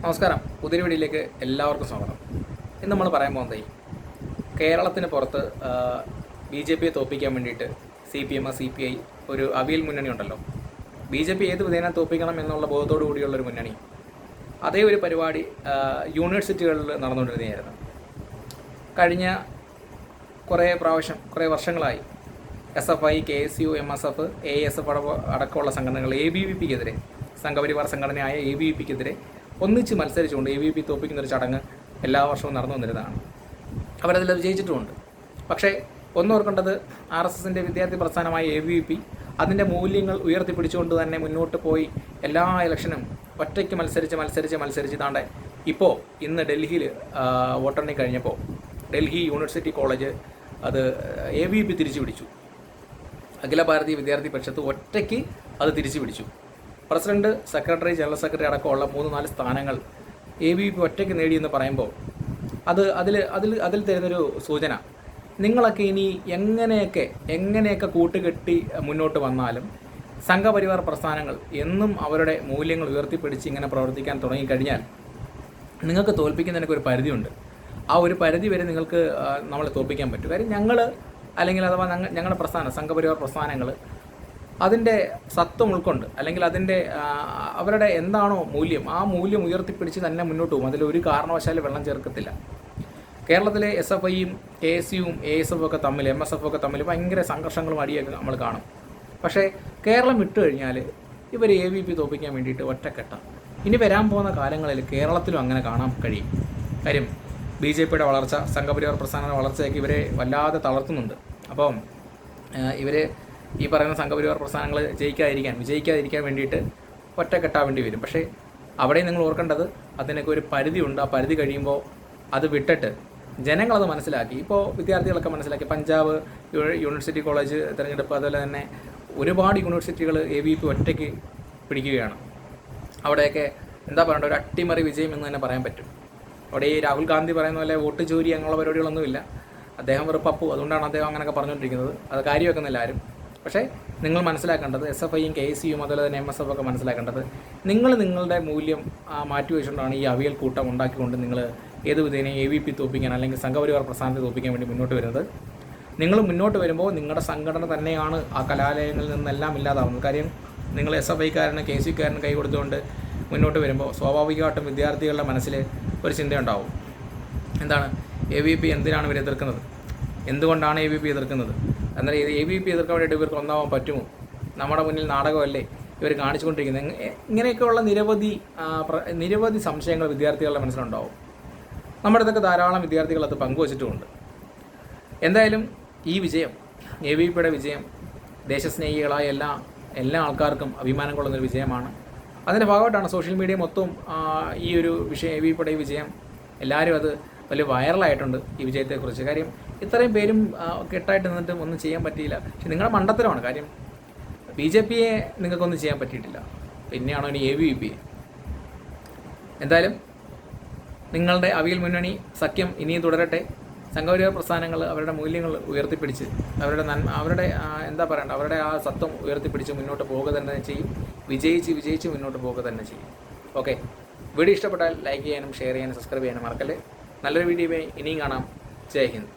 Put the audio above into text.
നമസ്കാരം. പുതിയ വീഡിയോയിലേക്ക് എല്ലാവർക്കും സ്വാഗതം. ഇന്ന് നമ്മൾ പറയാൻ പോകുന്നത് കേരളത്തിന് പുറത്ത് ബി ജെ പിയെ തോൽപ്പിക്കാൻ വേണ്ടിയിട്ട് C P M C P I ഒരു അവിയൽ മുന്നണി ഉണ്ടല്ലോ. ബി ജെ പി ഏത് വിധേന തോൽപ്പിക്കണം എന്നുള്ള ബോധത്തോടു കൂടിയുള്ള ഒരു മുന്നണി. അതേ ഒരു പരിപാടി യൂണിവേഴ്സിറ്റികളിൽ നടന്നുകൊണ്ടിരുന്നതായിരുന്നു. കഴിഞ്ഞ കുറേ പ്രാവശ്യം കുറേ വർഷങ്ങളായി S F I K S U M S F A S F അടക്കമുള്ള സംഘടനകൾ എ ബി വി പിക്കെതിരെ സംഘപരിവാർ സംഘടനയായ എ ബി വി പിക്കെതിരെ ഒന്നിച്ച് മത്സരിച്ചുകൊണ്ട് എ വി പി തോപ്പിക്കുന്നൊരു ചടങ്ങ് എല്ലാ വർഷവും നടന്നു വന്നിരുന്നതാണ്. അവരതിൽ വിജയിച്ചിട്ടുമുണ്ട് പക്ഷേ ഒന്നോർക്കേണ്ടത് ആർ എസ് എസിന്റെ വിദ്യാർത്ഥി പ്രസ്ഥാനമായ എ വി പി അതിന്റെ മൂല്യങ്ങൾ ഉയർത്തിപ്പിടിച്ചുകൊണ്ട് തന്നെ മുന്നോട്ട് പോയി എല്ലാ ഇലക്ഷനും ഒറ്റയ്ക്ക് മത്സരിച്ച് മത്സരിച്ച് മത്സരിച്ച് താണ്ടെ ഇപ്പോൾ ഇന്ന് ഡൽഹിയിൽ വോട്ടെണ്ണി കഴിഞ്ഞപ്പോൾ ഡൽഹി യൂണിവേഴ്സിറ്റി കോളേജ് അത് എ വി പി തിരിച്ചു പിടിച്ചു അഖില ഭാരതീയ വിദ്യാർത്ഥി പരിഷത്ത് ഒറ്റയ്ക്ക് അത് തിരിച്ചു പിടിച്ചു പ്രസിഡന്റ് സെക്രട്ടറി ജനറൽ സെക്രട്ടറി അടക്കമുള്ള മൂന്ന് നാല് സ്ഥാനങ്ങൾ എ ബി പി ഒറ്റയ്ക്ക് നേടിയെന്ന് പറയുമ്പോൾ അത് അതിൽ അതിൽ അതിൽ തരുന്നൊരു സൂചന. നിങ്ങളൊക്കെ ഇനി എങ്ങനെയൊക്കെ എങ്ങനെയൊക്കെ കൂട്ടുകെട്ടി മുന്നോട്ട് വന്നാലും സംഘപരിവാർ പ്രസ്ഥാനങ്ങൾ എന്നും അവരുടെ മൂല്യങ്ങൾ ഉയർത്തിപ്പിടിച്ച് ഇങ്ങനെ പ്രവർത്തിക്കാൻ തുടങ്ങിക്കഴിഞ്ഞാൽ നിങ്ങൾക്ക് തോൽപ്പിക്കുന്നതിനൊക്കെ ഒരു പരിധിയുണ്ട്. ആ ഒരു പരിധി വരെ നിങ്ങൾക്ക് നമ്മളെ തോൽപ്പിക്കാൻ പറ്റും. കാര്യം ഞങ്ങൾ അല്ലെങ്കിൽ അഥവാ ഞങ്ങളുടെ പ്രസ്ഥാനം സംഘപരിവാർ പ്രസ്ഥാനങ്ങൾ അതിന്റെ സത്വം ഉൾക്കൊണ്ട് അല്ലെങ്കിൽ അതിന്റെ അവരുടെ എന്താണോ മൂല്യം ആ മൂല്യം ഉയർത്തിപ്പിടിച്ച് തന്നെ മുന്നോട്ട് പോകും. അതിൽ ഒരു കാരണവശാലും വെള്ളം ചേർക്കത്തില്ല. കേരളത്തിലെ എസ് എഫ് ഐയും കെ എസ് യുവും എ എസ് എഫ് ഒക്കെ തമ്മിൽ എം എസ് എഫ് ഒക്കെ തമ്മിൽ ഭയങ്കര സംഘർഷങ്ങളും അടിയൊക്കെ നമ്മൾ കാണും. പക്ഷേ കേരളം വിട്ടു കഴിഞ്ഞാൽ ഇവർ എ വി പി തോപ്പിക്കാൻ വേണ്ടിയിട്ട് ഒറ്റക്കെട്ട. ഇനി വരാൻ പോകുന്ന കാലങ്ങളിൽ കേരളത്തിലും അങ്ങനെ കാണാൻ കഴിയും. കാര്യം ബി ജെ പിയുടെ വളർച്ച സംഘപരിവാർ പ്രസ്ഥാനങ്ങളുടെ വളർച്ചയൊക്കെ ഇവരെ വല്ലാതെ തളർത്തുന്നുണ്ട്. അപ്പം ഇവർ ഈ പറയുന്ന സംഘപരിവാർ പ്രസ്ഥാനങ്ങൾ ജയിക്കാതിരിക്കാൻ വിജയിക്കാതിരിക്കാൻ വേണ്ടിയിട്ട് ഒറ്റക്കെട്ടാവേണ്ടി വരും. പക്ഷേ അവിടെ നിങ്ങൾ ഓർക്കേണ്ടത് അതിനൊക്കെ ഒരു പരിധിയുണ്ട് ആ പരിധി കഴിയുമ്പോൾ അത് വിട്ടിട്ട് ജനങ്ങളത് മനസ്സിലാക്കി. ഇപ്പോൾ വിദ്യാർത്ഥികളൊക്കെ മനസ്സിലാക്കി. പഞ്ചാബ് യൂണിവേഴ്സിറ്റി കോളേജ് തിരഞ്ഞെടുപ്പ് അതുപോലെ തന്നെ ഒരുപാട് യൂണിവേഴ്സിറ്റികൾ എ വി പി ഒറ്റയ്ക്ക് പിടിക്കുകയാണ്. അവിടെയൊക്കെ എന്താ പറയണ്ട ഒരു അട്ടിമറി വിജയം എന്ന് തന്നെ പറയാൻ പറ്റും. അവിടെ ഈ രാഹുൽ ഗാന്ധി പറയുന്ന പോലെ വോട്ട് ചോരി അങ്ങനെയുള്ള പരിപാടികളൊന്നുമില്ല. അദ്ദേഹം വെറുപ്പപ്പു അതുകൊണ്ടാണ് അദ്ദേഹം അങ്ങനെയൊക്കെ പറഞ്ഞുകൊണ്ടിരിക്കുന്നത്. അത് കാര്യമാക്കുന്നില്ല ആരും. പക്ഷേ നിങ്ങൾ മനസ്സിലാക്കേണ്ടത് എസ് എഫ് ഐയും കെ എസ് സിയും അതുപോലെ തന്നെ എം എസ് എഫ് ഒക്കെ മനസ്സിലാക്കേണ്ടത് നിങ്ങൾ നിങ്ങളുടെ മൂല്യം മാറ്റി വെച്ചുകൊണ്ടാണ് ഈ അവിയൽ കൂട്ടം ഉണ്ടാക്കിക്കൊണ്ട് നിങ്ങൾ ഏത് വിധേനയും എ വി പി തോപ്പിക്കാൻ അല്ലെങ്കിൽ സംഘപരിവാർ പ്രസ്ഥാനത്തെ തോപ്പിക്കാൻ വേണ്ടി മുന്നോട്ട് വരുന്നത്. നിങ്ങൾ മുന്നോട്ട് വരുമ്പോൾ നിങ്ങളുടെ സംഘടന തന്നെയാണ് ആ കലാലയങ്ങളിൽ നിന്നെല്ലാം ഇല്ലാതാവുന്നത്. കാര്യം നിങ്ങൾ എസ് എഫ് ഐക്കാരന് കെ സി കാരന് കൈ കൊടുത്തുകൊണ്ട് മുന്നോട്ട് വരുമ്പോൾ സ്വാഭാവികമായിട്ടും വിദ്യാർത്ഥികളുടെ മനസ്സിൽ ഒരു ചിന്തയുണ്ടാവും. എന്താണ്? എ വി പി എന്തിനാണ് ഇവർ എതിർക്കുന്നത്? എന്തുകൊണ്ടാണ് എ വി പി എതിർക്കുന്നത്? എന്നാൽ എ ബി പി എതിർക്കാൻ വേണ്ടിയിട്ട് ഇവർക്ക് ഒന്നാവാൻ പറ്റുമോ? നമ്മുടെ മുന്നിൽ നാടകമല്ലേ? ഇവർ കാണിച്ചുകൊണ്ടിരിക്കുന്നത്. ഇങ്ങ- ഇങ്ങനെയൊക്കെയുള്ള നിരവധി നിരവധി സംശയങ്ങൾ വിദ്യാർത്ഥികളുടെ മനസ്സിലുണ്ടാവും. നമ്മുടെ ഇതൊക്കെ ധാരാളം വിദ്യാർത്ഥികൾ അത് പങ്കുവച്ചിട്ടുമുണ്ട്. എന്തായാലും ഈ വിജയം എ വി പിയുടെ വിജയം ദേശസ്നേഹികളായ എല്ലാ എല്ലാ ആൾക്കാർക്കും അഭിമാനം കൊള്ളുന്നൊരു വിജയമാണ്. അതിന്റെ ഭാഗമായിട്ടാണ് സോഷ്യൽ മീഡിയ മൊത്തം ഈ ഒരു വിഷയം എ വി പിയുടെ വിജയം. എല്ലാവരും അത് വലിയ വൈറലായിട്ടുണ്ട് ഈ വിജയത്തെക്കുറിച്ച്. കാര്യം ഇത്രയും പേരും കെട്ടായിട്ട് നിന്നിട്ട് ഒന്നും ചെയ്യാൻ പറ്റിയില്ല. പക്ഷെ നിങ്ങളുടെ മണ്ടത്തരമാണ് കാര്യം ബി ജെ പിയെ നിങ്ങൾക്കൊന്നും ചെയ്യാൻ പറ്റിയിട്ടില്ല. പിന്നെയാണോ ഇനി എ വി പി എന്തായാലും നിങ്ങളുടെ അവിയൽ മുന്നണി സഖ്യം ഇനിയും തുടരട്ടെ. സംഘപരിവാർ പ്രസ്ഥാനങ്ങൾ അവരുടെ മൂല്യങ്ങൾ ഉയർത്തിപ്പിടിച്ച് അവരുടെ നന്മ അവരുടെ എന്താ പറയണ്ട അവരുടെ ആ സത്വം ഉയർത്തിപ്പിടിച്ച് മുന്നോട്ട് പോവുക തന്നെ ചെയ്യും. വിജയിച്ച് വിജയിച്ച് മുന്നോട്ട് പോവുക തന്നെ ചെയ്യും. ഓക്കെ. വീഡിയോ ഇഷ്ടപ്പെട്ടാൽ ലൈക്ക് ചെയ്യാനും ഷെയർ ചെയ്യാനും സബ്സ്ക്രൈബ് ചെയ്യാനും മറക്കല്ലേ? നല്ലൊരു വീഡിയോ ഇനിയും കാണാം. ജയ് ഹിന്ദ്.